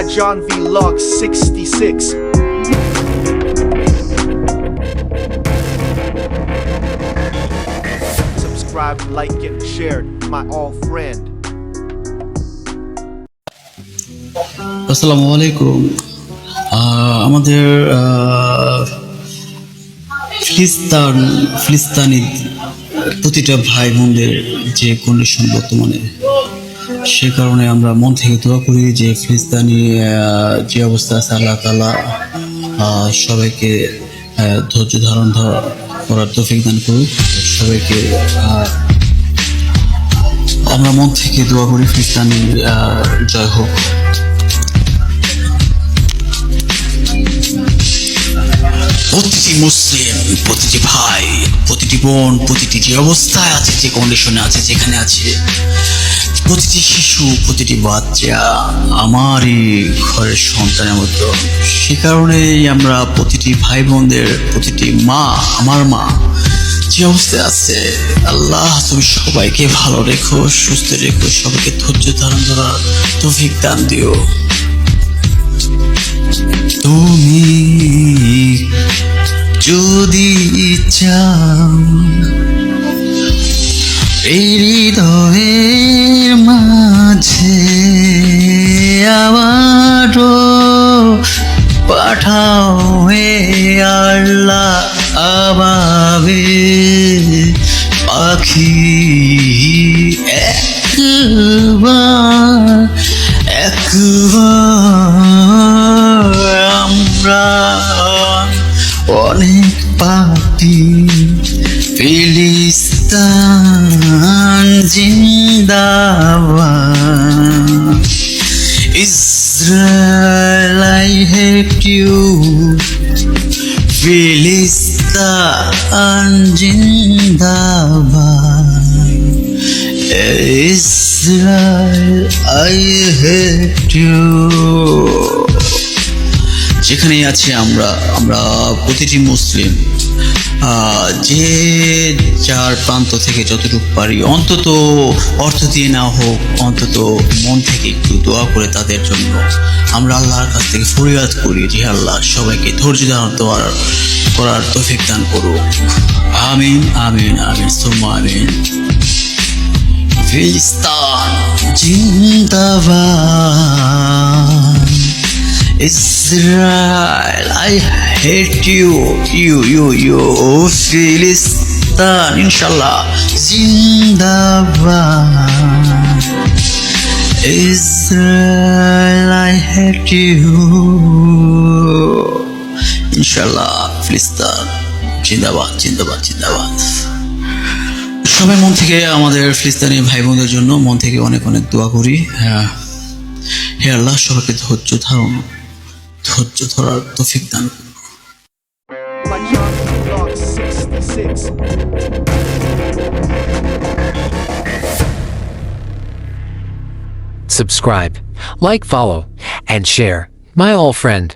by John Vlog 66. Subscribe, like, and share, my all friend. আসসালামু আলাইকুম আহ, আমাদের আহ, ফিলিস্তান ফিলিস্তানি প্রতিটা ভাই বোনদের যে কন্ডিশন বর্তমানে সে কারণে আমরা মন থেকে দোয়া করি যে ফিলিস্তানি যে অবস্থা আছে, আল্লাহ তালা সবাইকে ধৈর্য ধারণ করার তৌফিক দান করুক। সবাইকে আমরা মন থেকে দোয়া করি ফিলিস্তানি জয় হোক। প্রতিটি মুসলিম, প্রতিটি ভাই, প্রতিটি বোন, প্রতিটি যে অবস্থায় আছে, যে কন্ডিশনে আছে, যেখানে আছে প্রতিটি শিশু, প্রতিটি বাচ্চা আমারই ঘরের সন্তানের মতো। সে কারণেই আমরা প্রতিটি ভাই বোনদের প্রতিটি মা, আমার মা, যে অবস্থায় আছে, আল্লাহ তুমি সবাইকে ভালো রেখো, সুস্থ রেখো, সবাইকে ধৈর্য ধারণ করার তৌফিক দান দিও। তুমি যদি চাও, এই হৃদয়ের হে আল্লাহ আবাবে পাখি একবার একবার আমরা অনেক পাপি ফিলিস্তান জিন্দাবাদ Israel, I hate you. Filistan জিন্দাবাদ Israel, I hate you. যেখানেই আছি আমরা আমরা প্রতিটি মুসলিম যে যার প্রান্ত থেকে যতটুকু পারি, অন্তত অর্থ দিয়ে না হোক, অন্তত মন থেকে একটু দোয়া করে তাদের জন্য আমরা আল্লাহর কাছ থেকে ফরিয়াদ করি যে আল্লাহ, সবাইকে ধৈর্য ধারণ দেওয়ার, করার তফিক দান করুক। আমিন আমিন আমিন, সুম্মা, আমিন। ফিলিস্তান জিন্দাবাদ। Israel, I hate you, you, you, you, Filistan, inshallah, Zindabad. Israel, I hate you, inshallah, Filistan, জিন্দাবাদ জিন্দাবাদ জিন্দাবাদ সবাই মন থেকে আমাদের ফিলিস্তানি ভাই বোনদের জন্য মন থেকে অনেক অনেক দোয়া করি হ্যাঁ হে আল্লাহ সবাইকে ধৈর্য ধারণ ধৈর্য ধরার তৌফিক দান করুন। By John Vlog 66. subscribe, like, follow, and share. My all friend.